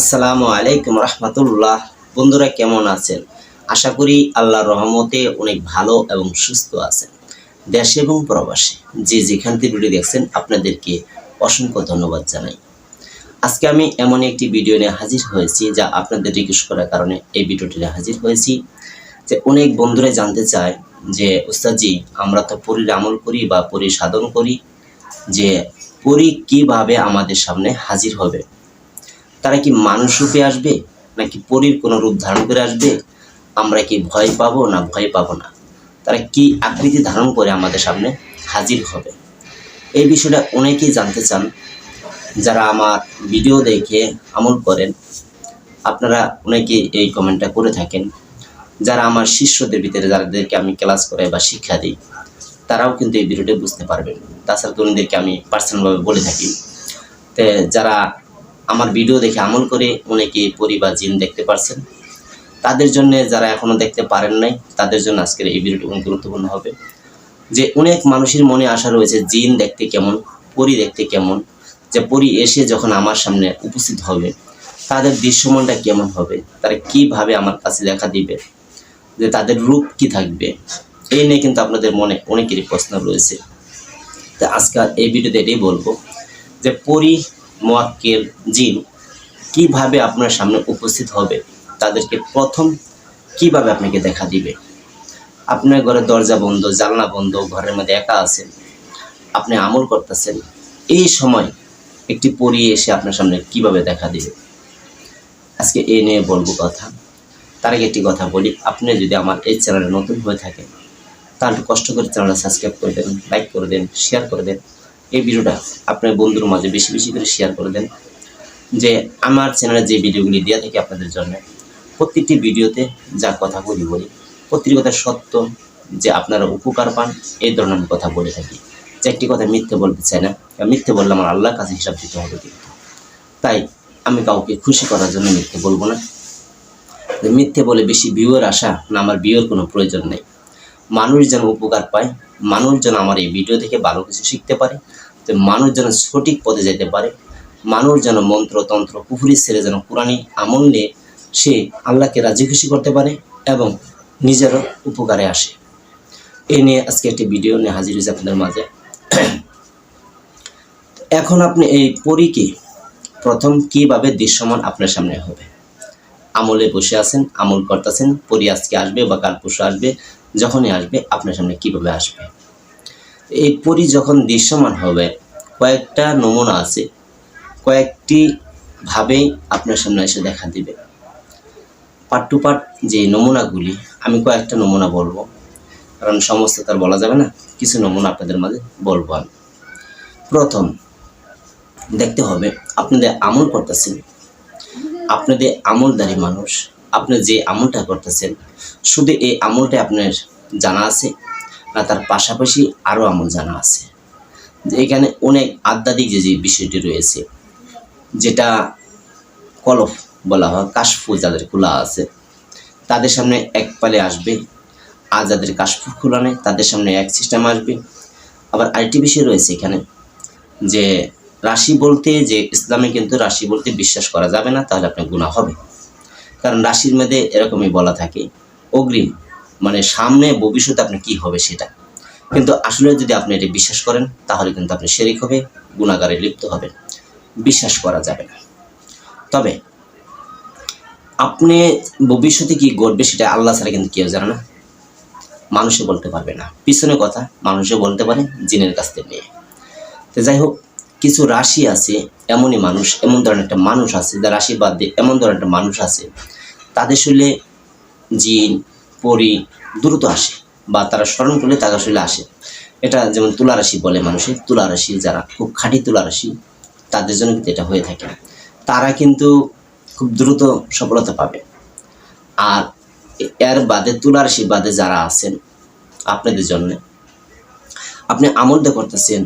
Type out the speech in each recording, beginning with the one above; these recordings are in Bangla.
আসসালামু আলাইকুম রহমতুল্লাহ। বন্ধুরা কেমন আছেন? আশা করি আল্লাহর রহমতে অনেক ভালো এবং সুস্থ আছেন। দেশে এবং প্রবাসে যে যেখান থেকে ভিডিও দেখছেন, আপনাদেরকে অসংখ্য ধন্যবাদ জানাই। আজকে আমি এমন একটি ভিডিও নিয়ে হাজির হয়েছি যা আপনাদের রিকোয়েস্ট করার কারণে এই ভিডিওটি নিয়ে হাজির হয়েছি। যে অনেক বন্ধুরা জানতে চায় যে উস্তাদজি আমরা তো পরীর আমল করি বা পরী সাধন করি, যে পরী কীভাবে আমাদের সামনে হাজির হবে? তারা কি মানুষ রূপে আসবে? নাকি পরীর কোনো রূপ ধারণ করে আসবে? আমরা কি ভয় পাবো না ভয় পাবো না? তারা কি আকৃতি ধারণ করে আমাদের সামনে হাজির হবে? এই বিষয়টা অনেকেই জানতে চান। যারা আমার ভিডিও দেখে আমল করেন, আপনারা অনেকেই এই কমেন্টটা করে থাকেন। যারা আমার শিষ্যদের ভিতরে, যাদেরকে আমি ক্লাস করাই বা শিক্ষা দিই, তারাও কিন্তু এই ভিডিওটা বুঝতে পারবেন। তাছাড়া তরুণদেরকে আমি পার্সোনালভাবে বলে থাকি। তে যারা আমার ভিডিও দেখে আমল করে অনেকে পরি বা জিন দেখতে পারছেন। তাদের জন্য যারা এখনও দেখতে পারেন নাই, তাদের জন্য আজকের এই ভিডিওটি অনেক গুরুত্বপূর্ণ হবে। যে অনেক মানুষের মনে আশা রয়েছে, জিন দেখতে কেমন, পরি দেখতে কেমন, যে পরি এসে যখন আমার সামনে উপস্থিত হবে, তাদের দৃশ্যমানটা কেমন হবে, তারা কীভাবে আমার কাছে দেখা দিবে, যে তাদের রূপ কি থাকবে, এই নিয়ে কিন্তু আপনাদের মনে অনেকেরই প্রশ্ন রয়েছে। তা আজকাল এই ভিডিওতে এটাই বলব যে পরি মোয়াক্কেল জিন কীভাবে আপনার সামনে উপস্থিত হবে? তাদেরকে প্রথম কীভাবে আপনাকে দেখা দিবে? আপনার ঘরের দরজা বন্ধ, জানলা বন্ধ, ঘরের মধ্যে একা আছেন, আপনি আমল করতেছেন, এই সময় একটি পরি এসে আপনার সামনে কীভাবে দেখা দিবে? আজকে এই নিয়ে বলব কথা। তার আগে একটি কথা বলি, আপনি যদি আমার এই চ্যানেলে নতুন হয়ে থাকেন, তাহলে কষ্ট করে চ্যানেলটা সাবস্ক্রাইব করে দেন লাইক করে দেন শেয়ার করে দেন এই ভিডিওটা আপনার বন্ধুর মাঝে বেশি বেশি করে শেয়ার করে দেন যে আমার চ্যানেলে যে ভিডিওগুলি দেওয়া থাকে আপনাদের জন্য, প্রত্যেকটি ভিডিওতে যা কথা বলি প্রতিটি কথা সত্য, যে আপনারা উপকার পান, এই ধরনের কথা বলে থাকি। যে একটি কথা মিথ্যে বলতে চাই না মিথ্যে বললে আমার আল্লাহর কাছে হিসাব দিতে হবে কিন্তু। তাই আমি কাউকে খুশি করার জন্য মিথ্যে বলব না। মিথ্যে বলে বেশি ভিউয়ের আশা না আমার ভিউয়ের কোনো প্রয়োজন নেই। মানুষ যেন উপকার পায়, মানুষ যেন আমার এই ভিডিও থেকে ভালো কিছু শিখতে পারে, তো মানুষ যেন সঠিক পথে যেতে পারে, মানুষ যেন মন্ত্র, তন্ত্র পুফুরি ছেড়ে যেন কোরআনী আমল নিয়ে সে আল্লাহকে রাজি খুশি করতে পারে এবং নিজেরও উপকারে আসে। এই নিয়ে আজকে একটি ভিডিও নিয়ে হাজির হয়েছে আপনাদের মাঝে। এখন আপনি এই পরীকে প্রথম কীভাবে দৃশ্যমান আপনার সামনে হবে? আমলে বসে আছেন, আমল করতেছেন, পরি আজকে আসবে বা কাল পরশু আসবে যখনই আসবে, আপনার সামনে কীভাবে আসবে। এই পরি যখন দৃশ্যমান হবে, কয়েকটা নমুনা আছে, কয়েকটি ভাবেই আপনার সামনে এসে দেখা দিবে। পার্ট টু পার্ট যে নমুনাগুলি, আমি কয়েকটা নমুনা বলব, কারণ সমস্ত তার বলা যাবে না, কিছু নমুনা আপনাদের মাঝে বলব আমি। প্রথম, দেখতে হবে, আপনাদের আমল করতেছেন। আপনাদের আমলদারি মানুষ আপনি যে আমলটা করতেছেন, শুধু এই আমলটা আপনার জানা আছে না, তার পাশাপাশি আরও আমল জানা আছে? এখানে অনেক আধ্যাত্মিক যে যে বিষয়টি রয়েছে, যেটা কলফ বলা হয়, কাশফু যাদের খোলা আছে, তাদের সামনে এক পালে আসবে। আর যাদের কাশফু খোলা নেই, তাদের সামনে এক সিস্টেম আসবে। আবার আরেকটি বিষয় রয়েছে এখানে, যে রাশি বলতে, যে ইসলামে কিন্তু রাশি বলতে বিশ্বাস করা যাবে না, তাহলে আপনার গুণা হবে। কারণ রাশির মধ্যে এরকমই বলা থাকে। অগ্রিম মানে সামনে, ভবিষ্যতে আপনি কি হবে সেটা। কিন্তু আসলে যদি আপনি এটি বিশ্বাস করেন, তাহলে কিন্তু আপনি শেরিক হবে, গুণাগারে লিপ্ত হবেন। বিশ্বাস করা যাবে না। তবে, আপনি ভবিষ্যতে কি ঘটবে সেটা আল্লাহ ছাড়া কিন্তু কেউ জানে না। মানুষে বলতে পারবে না। পিছনে কথা মানুষে বলতে পারে, জিনের কাছ থেকে নিয়ে। তো যাই হোক, কিছু রাশি আছে, এমনই মানুষ, এমন ধরনের একটা মানুষ আছে যা রাশি বাদ দিয়ে এমন ধরনের একটা মানুষ আছে তাদের শরীরে জিন, পরি দ্রুত আসে বা তারা স্মরণ করলে তাদের শরীরে আসে। এটা যেমন তুলা রাশি বলে মানুষের তুলা রাশি যারা খুব খাঁটি তুলা রাশি, তাদের জন্য কিন্তু এটা হয়ে থাকে। তারা কিন্তু খুব দ্রুত সফলতা পাবে। আর এর বাদে তুলা রাশি বাদে যারা আছেন, আপনাদের জন্য, আপনি আমলটা করতেছেন,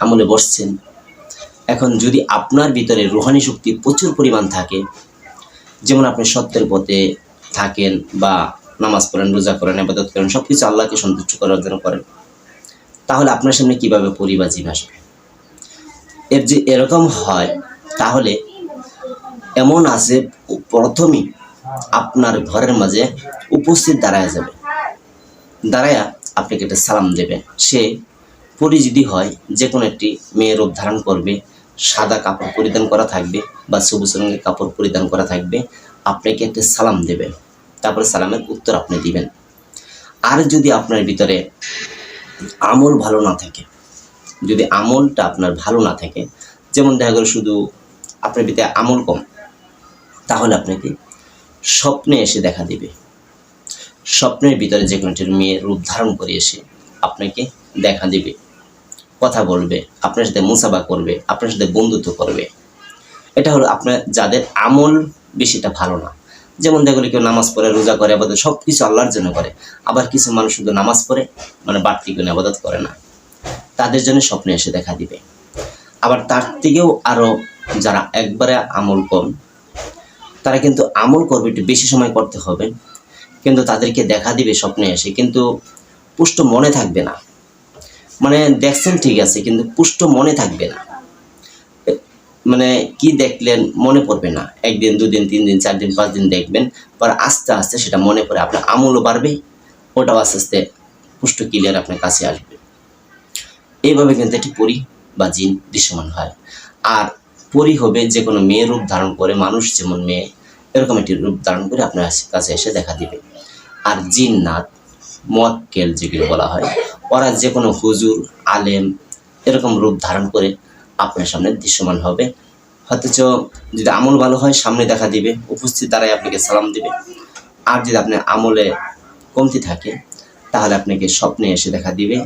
আমলে বসছেন। এখন যদি আপনার ভিতরে রুহানি শক্তি প্রচুর পরিমাণ থাকে যেমন আপনি সত্যের পথে থাকেন বা নামাজ পড়েন, রোজা করেন আবাদত করেন সব কিছু আল্লাহকে সন্তুষ্ট করার জন্য করেন, তাহলে আপনার সামনে কীভাবে পরিবাজিন আসবে এর যে এরকম হয়, তাহলে এমন আছে, প্রথমেই আপনার ঘরের মাঝে উপস্থিত দাঁড়ায় যাবে। দাঁড়ায়া আপনাকে একটা সালাম দেবে। সে পরি যদি হয় যে কোনো একটি মেয়ের রূপ ধারণ করবে সাদা কাপড় পরিধান করা থাকবে বা সবুজ রঙের কাপড় পরিধান করা থাকবে। আপনাকে একটা সালাম দেবে তারপরে সালামের উত্তর আপনি দিবেন। আর যদি আপনার ভিতরে আমল ভালো না থাকে, যদি আমলটা আপনার ভালো না থাকে, যেমন দেখা গেল শুধু আপনার ভিতরে আমল কম, তাহলে আপনাকে স্বপ্নে এসে দেখা দিবে। স্বপ্নের ভিতরে যে কোনো একটি মেয়ের রূপ ধারণ করে এসে আপনাকে দেখা দিবে। কথা বলবে, আপনার সাথে মুসাফা করবে, আপনার সাথে বন্ধুত্ব করবে। এটা হলো আপনার, যাদের আমল বেশিটা ভালো না। যেমন দেখো কেউ নামাজ পড়ে, রোজা করে, আবাদত সব কিছু আল্লাহর জন্য করে। আবার কিছু মানুষ শুধু নামাজ পড়ে মানে বাড়তি কোনো আবাদত করে না। তাদের জন্য স্বপ্নে এসে দেখা দিবে। আবার তার থেকেও আরও যারা একবারে আমল কম, তারা কিন্তু আমল করবে, একটু বেশি সময় করতে হবে। কিন্তু তাদেরকে দেখা দিবে স্বপ্নে এসে। কিন্তু পুষ্ট মনে থাকবে না। মানে দেখছেন ঠিক আছে, কিন্তু পুষ্ট মনে থাকবে না। মানে কি দেখলেন মনে পড়বে না। একদিন, দুদিন তিন দিন চার দিন পাঁচ দিন দেখবেন, পর আস্তে আস্তে সেটা মনে পড়ে আপনার আমলও বাড়বে, ওটাও আস্তে আস্তে পুষ্ট ক্লিয়ার আপনার কাছে আসবে। এইভাবে কিন্তু একটি পরি বা জিন দৃশ্যমান হয়। আর পরি হবে যে কোনো মেয়ে রূপ ধারণ করে, মানুষ যেমন মেয়ে, এরকম একটি রূপ ধারণ করে আপনার কাছে এসে দেখা দিবে। আর জিন জিন্নাত মোয়াক্কেল যেগুলো বলা হয় ওরা যে কোনো হুজুর, আলেম এরকম রূপ ধারণ করে আপনার সামনে দৃশ্যমান হবে। অথচ যদি আমল ভালো হয়, সামনে দেখা দিবে, উপস্থিত দ্বারাই আপনাকে সালাম দিবে। আর যদি আপনার আমলে কমতি থাকে, তাহলে আপনাকে স্বপ্নে এসে দেখা দিবে।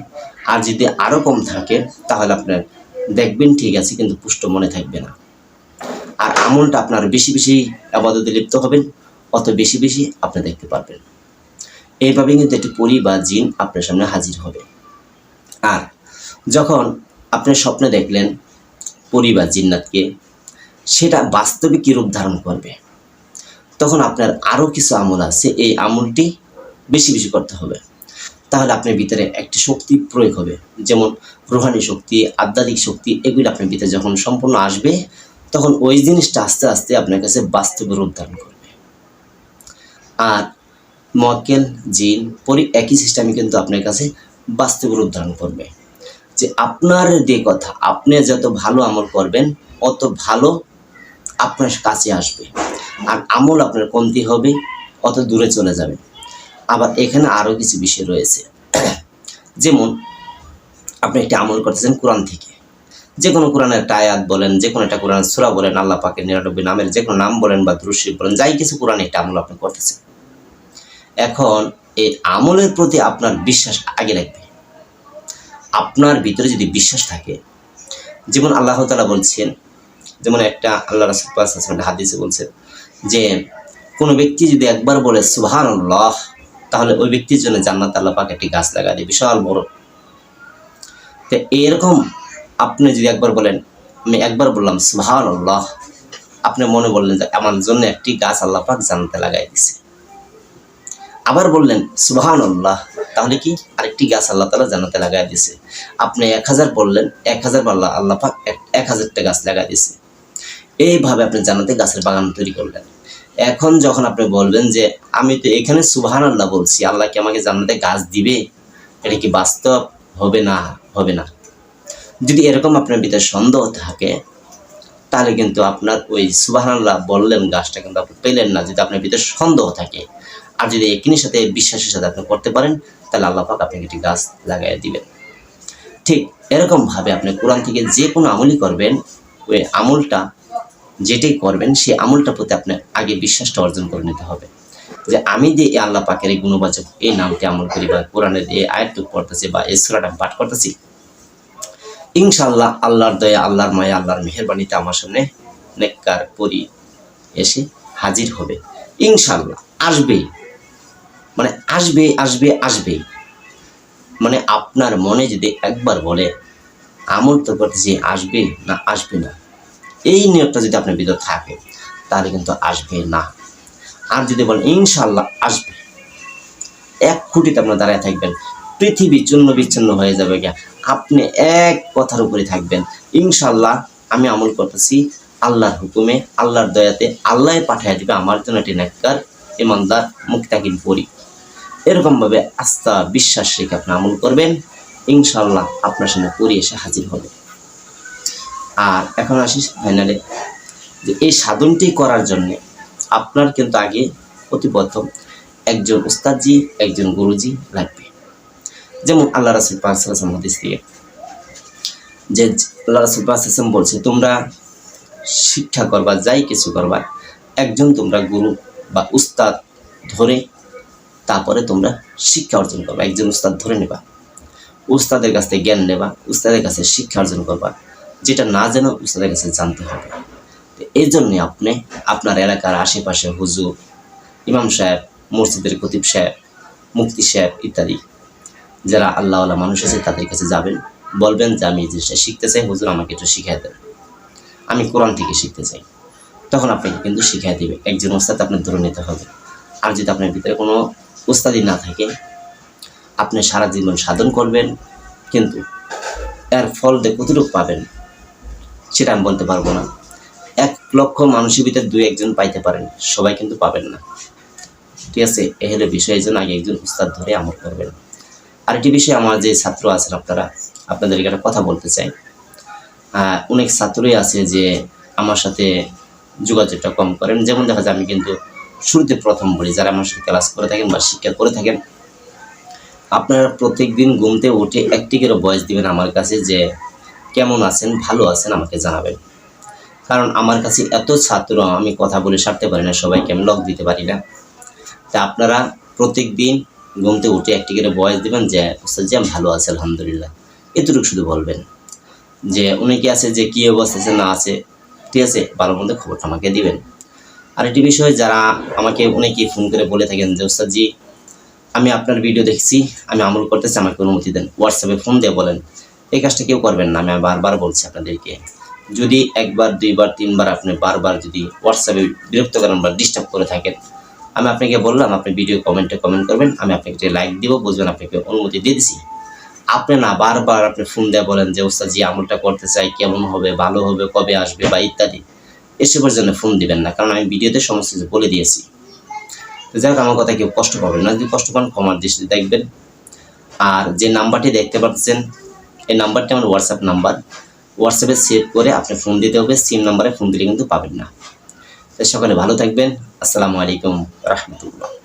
আর যদি আরও কম থাকে, তাহলে আপনার দেখবেন ঠিক আছে, কিন্তু পুষ্ট মনে থাকবে না। আর আমলটা আপনার বেশি বেশি আবাদতে লিপ্ত হবেন, অত বেশি বেশি আপনি দেখতে পারবেন। এইভাবে কিন্তু একটি পরি বা জিন আপনার সামনে হাজির হবে। আর যখন আপনি স্বপ্নে দেখলেন পরি বা জিন্নাতকে, সেটা বাস্তবে কী রূপ ধারণ করবে? তখন আপনার আরও কিছু আমল আছে, এই আমলটি বেশি বেশি করতে হবে। তাহলে আপনার ভিতরে একটি শক্তি প্রয়োগ হবে, যেমন রোহানি শক্তি, আধ্যাত্মিক শক্তি, এগুলি আপনার ভিতরে যখন সম্পূর্ণ আসবে, তখন ওই জিনিসটা আস্তে আস্তে আপনার কাছে বাস্তব রূপ ধারণ করবে। আর মক্কেল, জিন পরি একই সিস্টেমে কিন্তু আপনার কাছে বাস্তব রূপ ধারণ করবে। যে আপনার যে কথা, আপনি যত ভালো আমল করবেন, অত ভালো আপনার কাছে আসবে। আর আমল আপনার কমতি হবে, অত দূরে চলে যাবে। আবার এখানে আরও কিছু বিষয় রয়েছে। যেমন, আপনি একটি আমল করতেছেন কোরআন থেকে। যে কোনো কোরআনের একটা আয়াত বলেন যে কোনো একটা কোরআন সুরা বলেন, আল্লাহ পাকের নিরানব্বই নামের যে কোনো নাম বলেন বা দুরুশি বলেন, যাই কিছু কোরআন একটা আমল আপনি করতেছেন। এখন এই আমলের প্রতি আপনার বিশ্বাস আগে রাখবে। আপনার ভিতরে যদি বিশ্বাস থাকে, যেমন আল্লাহ তালা বলছেন, যেমন একটা আল্লাহ রাসুল হাদিসে বলছেন যে, কোনো ব্যক্তি যদি একবার বলে সুহান আল্লাহ তাহলে ওই ব্যক্তির জন্য জান্নাত আল্লাহ পাক একটি গাছ লাগা দিয়ে, বিশাল বড়। তো এরকম আপনি যদি একবার বলেন, আমি একবার বললাম সুহান আল্লাহ আপনি মনে বললেন যে আমার জন্য একটি গাছ আল্লাহ পাক জান্নাতে লাগাই দিছে। আবার বললেন সুবাহান আল্লাহ তাহলে কি? আরেকটি গাছ আল্লাহ তালা জান্নাতে লাগাই দিছে আপনি এক হাজার বললেন, এক হাজার আল্লাহ আল্লাহ এক হাজারটা গাছ লাগাই দিছে এইভাবে আপনি জানাতে গাছের বাগান তৈরি করলেন। এখন যখন আপনি বলবেন যে, আমি তো এখানে সুবাহান আল্লাহ বলছি, আল্লাহ কি আমাকে জানাতে গাছ দিবে? এটা কি বাস্তব? হবে না হবে না। যদি এরকম আপনার ভিতরে সন্দেহ থাকে, তাহলে কিন্তু আপনার ওই সুবাহান আল্লাহ বললেন গাছটা কিন্তু আপনি পেলেন না। যদি আপনার ভিতরে সন্দেহ থাকে আর যদি একই সাথে, বিশ্বাসের সাথে আপনি করতে পারেন, তাহলে আল্লাহ পাক আপনাকে একটি গাছ লাগাই দিবেন। ঠিক এরকমভাবে আপনি কোরআন থেকে যে কোনো আমলই করবেন, ওই আমলটা যেটাই করবেন, সেই আমলটার প্রতি আপনার আগে বিশ্বাসটা অর্জন করে নিতে হবে। যে আমি যে এই আল্লাহ পাকের এই গুণবাচক এই নামটি আমল করি বা কোরআনের এই আয়াতটুক পড়তেছি বা এই সুরাটা পাঠ করতেছি ইনশাল্লাহ আল্লাহর দয়া, আল্লাহর মায়া, আল্লাহর মেহরবানিতে আমার সামনে নেককার পরি এসে হাজির হবে। ইনশাল্লাহ আসবেই। মানে আসবে আসবে আসবে। মানে আপনার মনে যদি একবার বলে, আমল তো করতেছি, আসবে না আসবে না, এই নিয়তটা যদি আপনার ভিতর থাকে, তাহলে কিন্তু আসবে না। আর যদি বলেন ইনশাল্লাহ আসবে। এক খুঁটিতে আপনার দাঁড়ায় থাকবেন, পৃথিবী চূর্ণ বিচ্ছিন্ন হয়ে যাবে গিয়া। আপনি এক কথার উপরে থাকবেন ইনশাল্লাহ আমি আমল করতেছি, আল্লাহর হুকুমে, আল্লাহর দয়াতে আল্লাহ পাঠিয়ে দিবে আমার জন্য এটি নেককার ইমানদার মুক্তাকিন পরি। এরকমভাবে আস্থা, বিশ্বাস রেখে আপনি আমল করবেন ইনশাল্লাহ আপনার সামনে পরি এসে হাজির হবে। আর এখন আসি ফাইনালে যে এই সাধনটি করার জন্যে আপনার কিন্তু আগে অতি প্রথম একজন উস্তাদজি, একজন গুরুজি লাগবে। যেমন আল্লাহ রাসুল পাকসালাম হাদিস যে আল্লাহ রাসুল পাকসালাম বলছে, তোমরা শিক্ষা করবা, যাই কিছু করবা, একজন তোমরা গুরু বা উস্তাদ ধরে তারপরে তোমরা শিক্ষা অর্জন করবা। একজন উস্তাদ ধরে নেবা। উস্তাদের কাছ থেকে জ্ঞান নেবা, উস্তাদের কাছে শিক্ষা অর্জন করবা, যেটা না জানো উস্তাদের কাছে জানতে হবে। এই জন্যে আপনি, আপনার এলাকার আশেপাশে হুজুর, ইমাম সাহেব, মসজিদের খতিব সাহেব মুক্তি সাহেব ইত্যাদি, যারা আল্লাহওয়ালা মানুষ আছে, তাদের কাছে যাবেন। বলবেন যে, আমি এই জিনিসটা শিখতে চাই, হুজুর আমাকে একটু শিখিয়ে দেন। আমি কোরআন থেকে শিখতে চাই। তখন আপনাকে কিন্তু শিখিয়ে দেবে। একজন ওস্তাদ আপনার ধরে নিতে হবে। আর যদি আপনার ভিতরে কোনো ওস্তাদি না থাকে, আপনি সারা জীবন সাধন করবেন, কিন্তু এর ফল দিয়ে কতটুকু পাবেন সেটা আমি বলতে পারব না। এক লক্ষ মানুষের ভিতরে দুই একজন পাইতে পারেন, সবাই কিন্তু পাবেন না। ঠিক আছে, এ হলো বিষয় জন্য আগে একজন উস্তাদ ধরে আমল করবেন। আরেকটি বিষয়ে, আমার যে ছাত্র আছেন আপনারা আপনাদেরকে একটা কথা বলতে চাই। অনেক ছাত্রই আছে যে আমার সাথে যোগাযোগটা কম করেন। যেমন দেখা যায় আমি কিন্তু শুরুতে প্রথম বলি যারা আমার সাথে ক্লাস করে থাকেন বা শিক্ষা করে থাকেন, আপনারা প্রত্যেক দিন ঘুমতে উঠে একটি করে বয়স দিবেন আমার কাছে যে, কেমন আছেন? ভালো আছেন? আমাকে জানাবেন। কারণ আমার কাছে এত ছাত্র, আমি কথা বলে সারতে পারি না, সবাইকে আমি লক দিতে পারি না। তা আপনারা প্রত্যেক দিন ঘুমতে উঠে একটি করে বয়স দেবেন যে, ওস্তাদ ভালো আছি, আলহামদুলিল্লাহ। এতটুকু শুধু বলবেন যে অনেকে আছে? যে, কী অবস্থা আছে? না আছে? ঠিক আছে, ভালো মন্দ খবরটা আমাকে দিবেন। আর একটি বিষয়, যারা আমাকে অনেকেই ফোন করে বলে থাকেন যে ওস্তাদ জি আমি আপনার ভিডিও দেখছি, আমি আমল করতেছি, আমাকে অনুমতি দেন। হোয়াটসঅ্যাপে ফোন দিয়ে বলেন, এই কাজটা কেউ করবেন না, আমি বারবার বলছি আপনাদেরকে। যদি একবার, দুইবার, তিনবার আপনি বারবার যদি হোয়াটসঅ্যাপে বিরক্ত করেন বা ডিস্টার্ব করে থাকেন, আমি আপনাকে বললাম, আপনি ভিডিও কমেন্টে কমেন্ট করবেন, আমি আপনাকে লাইক দিব, বুঝবেন আপনাকে অনুমতি দিয়ে দিছি। আপনি না বারবার আপনি ফোন দিয়ে বলেন যে ওস্তাদ জি আমলটা করতে চাই, কেমন হবে, ভালো হবে, কবে আসবে? বা ইত্যাদি। এসবের পর্যন্ত ফোন দিবেন না, কারণ আমি ভিডিওতে সমস্ত কিছু বলে দিয়েছি। তো যাই হোক, আমার কথা কেউ কষ্ট পাবেন না। যদি কষ্ট পান, কমার দৃষ্টিতে দেখবেন। আর যে নাম্বারটি দেখতে পাচ্ছেন, এই নাম্বারটি আমার হোয়াটসঅ্যাপ নাম্বার। হোয়াটসঅ্যাপে সেভ করে আপনি ফোন দিতে হবে সিম নাম্বারে ফোন দিলে কিন্তু পাবেন না। তো সকালে ভালো থাকবেন। আসসালামু আলাইকুম রহমতুল্লাহ।